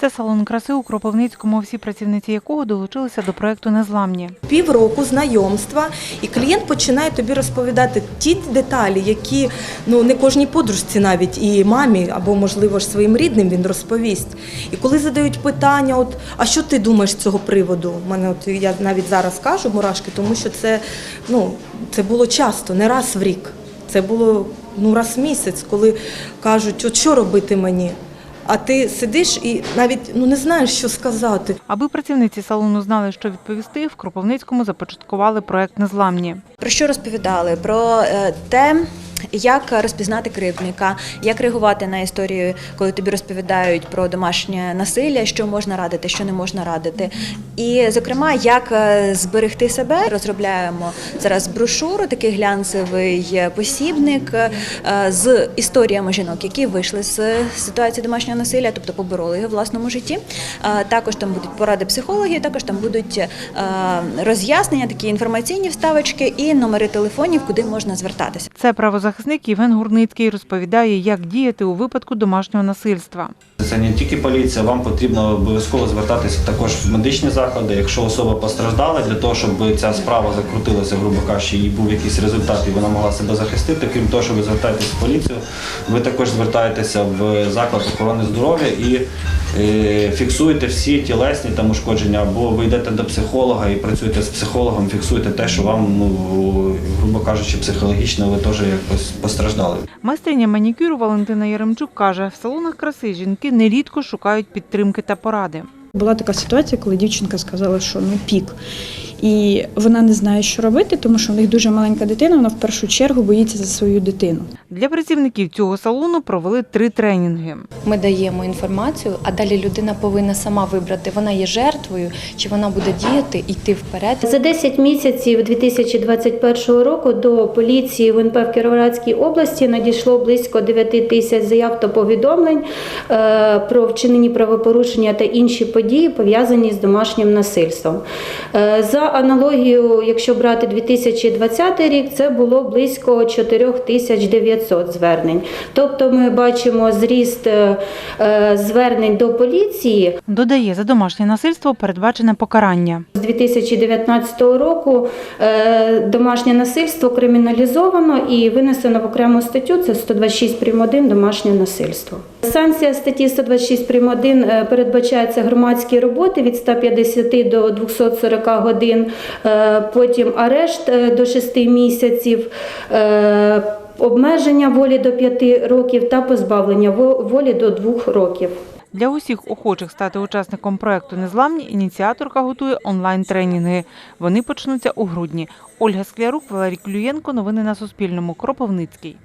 Це салон краси у Кропивницькому, всі працівниці якого долучилися до проекту Незламні. Півроку знайомства, і клієнт починає тобі розповідати ті деталі, які ну не кожній подружці, навіть і мамі, або можливо ж своїм рідним він розповість. І коли задають питання, от а що ти думаєш з цього приводу? Мене от я навіть зараз кажу мурашки, тому що це ну це було часто, не раз в рік. Це було ну раз в місяць, коли кажуть, от що робити мені? А ти сидиш і навіть ну не знаєш, що сказати. Аби працівниці салону знали, що відповісти, в Кропивницькому започаткували проект Незламні. Про що розповідали? Про е, те, як розпізнати кривдника, як реагувати на історію, коли тобі розповідають про домашнє насилля, що можна радити, що не можна радити. І, зокрема, як е, зберегти себе. Розробляємо зараз брошуру, такий глянцевий посібник е, з історіями жінок, які вийшли з ситуації домашнього насилля, тобто побороли його в власному житті. Е, Також там будуть поради психологів, також там будуть роз'яснення, такі інформаційні вставочки і номери телефонів, куди можна звертатися. Це правозахисник Євген Гурницький розповідає, як діяти у випадку домашнього насильства. Це не тільки поліція, вам потрібно обов'язково звертатися також в медичні заклади, якщо особа постраждала, для того, щоб ця справа закрутилася, грубо кажучи, і був якийсь результат, і вона могла себе захистити. Крім того, що ви звертаєтесь в поліцію, ви також звертаєтеся в заклад охорони здоров'я і фіксуєте всі тілесні там ушкодження, або ви йдете до психолога і працюєте з психологом, фіксуєте те, що вам, ну грубо кажучи, психологічно ви теж якось постраждали. Майстриня манікюру Валентина Яремчук каже, в салонах краси жінки нерідко шукають підтримки та поради. Була така ситуація, коли дівчинка сказала, що ну пік. І вона не знає, що робити, тому що в них дуже маленька дитина, вона в першу чергу боїться за свою дитину. Для працівників цього салону провели три тренінги. Ми даємо інформацію, а далі людина повинна сама вибрати, вона є жертвою, чи вона буде діяти, йти вперед. За 10 місяців 2021 року до поліції в НП в Кіровоградській області надійшло близько 9 тисяч заяв та повідомлень е, про вчинені правопорушення та інші події, пов'язані з домашнім насильством. Е, За аналогією, якщо брати 2020 рік, це було близько 4900 звернень. Тобто ми бачимо зріст е, е, звернень до поліції Додає, за домашнє насильство передбачене покарання. з 2019 року е, домашнє насильство криміналізовано і винесено в окрему статтю. Це 126 прим. 1 домашнє насильство. Санкція статті 126 прим. 1 е, передбачається громадські роботи від 150 до 240 годин, е, потім арешт е, до 6 місяців. е, Обмеження волі до 5 років та позбавлення волі до 2 років. Для усіх охочих стати учасником проекту Незламні ініціаторка готує онлайн-тренінги. Вони почнуться у грудні. Ольга Склярук, Валерій Клюєнко. Новини на Суспільному. Кропивницький.